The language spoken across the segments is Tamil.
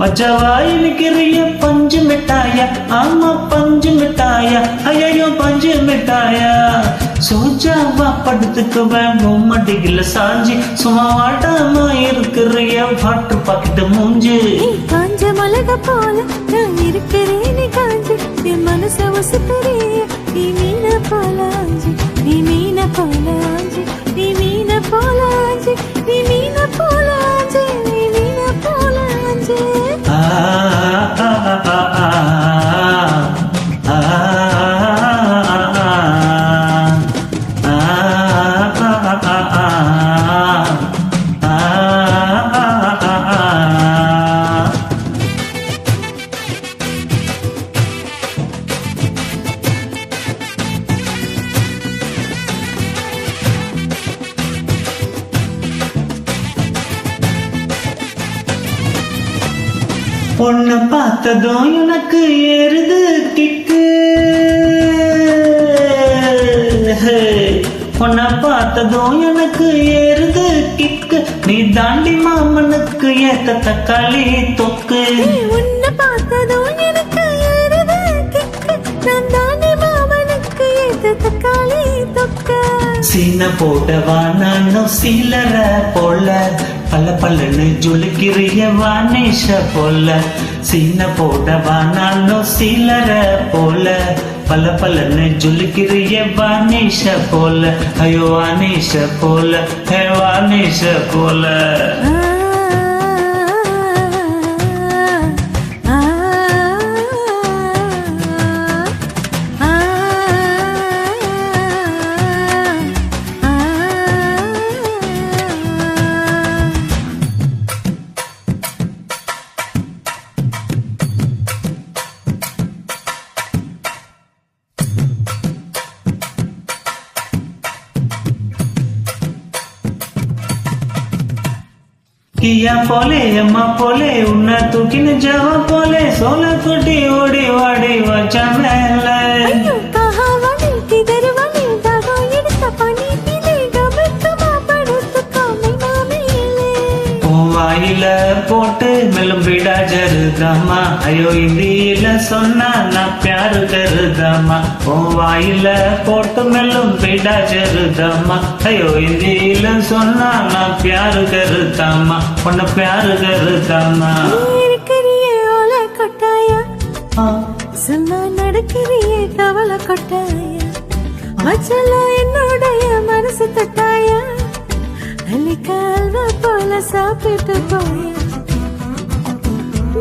மஜா வாய் நிக்கிறிய பஞ்சு மிட்டாயா ஆமா பஞ்சு மிட்டாயா ஐயோ பஞ்சு மிட்டாயா. சோஜாவா படுத்துக்குவேன் பொம்மடிகள சாஞ்சி சும்மா வாட்டாமா இருக்கிறிய வாட்டர் பாக்கிட்டு மூஞ்சு. காஞ்ச மலக போல நான் இருக்கிறேன் நீ காஞ்சி என் மனச உசுப்பறிய நீ மீன போல நீ மீன போல பொண்ணு பார்த்ததும் எனக்கு ஏறுது கிக்கு பொண்ணை பார்த்ததும் எனக்கு ஏறுது கிக்கு நீ தாண்டி மாமனுக்கு ஏத்த தக்காளி தொக்கு. உன்னை பார்த்ததும் எனக்கு ஏறுது கிக்கு நான் தானே மாமனுக்கு ஏத்த தக்காளி தொக்க. சீன போடவா நானும் சீலர போல. பல்ல பல்லன்னு ஜொலிக்கிறிய வானேஷ போல. சீன போடவானாலும் சீலர போல. பல்ல பல்லன்னு ஜொலிக்கிறிய வானேஷ போல. ஐயோ வானேஷ போல ஹே வானேஷ போல. ಕಿಯ ಪೊಲೆ ಎಮ್ಮ ಪೊಲೆ ಉನ್ನ ತುಕಿನ ಜವ ಪೊಲೆ ಸೋಲ ತುಟಿ ಓಡಿ ಓಡಿ ವಚ ಮೇಲೆ வாயில போட்டு மெல்லும் விடா ஜருதம்மா ஐயோ இந்தியில சொன்னா நான் பியாரு கருதம்மா உன் வாயில போட்டு மெல்லும் விடா ஜருதம்மா ஐயோ இந்தியில சொன்னா நான் பியாரு கருதம்மா உன்னை பியாரு கருதம்மா நடக்கிறியே தவள கொட்டாயா மச்சல என்னுடைய மனசு தட்டாயா அள்ளிக்கால்வ போல சாப்பிட்டு போயா.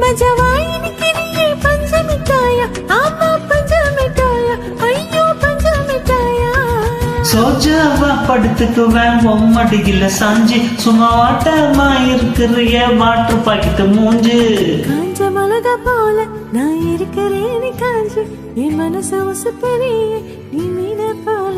மஜவாய் நிக்கிறியே பஞ்ச மிட்டாயா ஆமா பஞ்ச மிட்டாயா ஐயோ பஞ்ச மிட்டாயா சோஜாவா படுத்துக்குவேன் பொம்மடியில சாஞ்சி. சும்மா வாட்டமா இருக்கிறிய பாக்கிட்டு மூஞ்சு. காஞ்ச மிளகா போல நான் இருக்கிறேன் நீ காஞ்சு. என் மனசு உசுப்பறியே நீ மீன போல.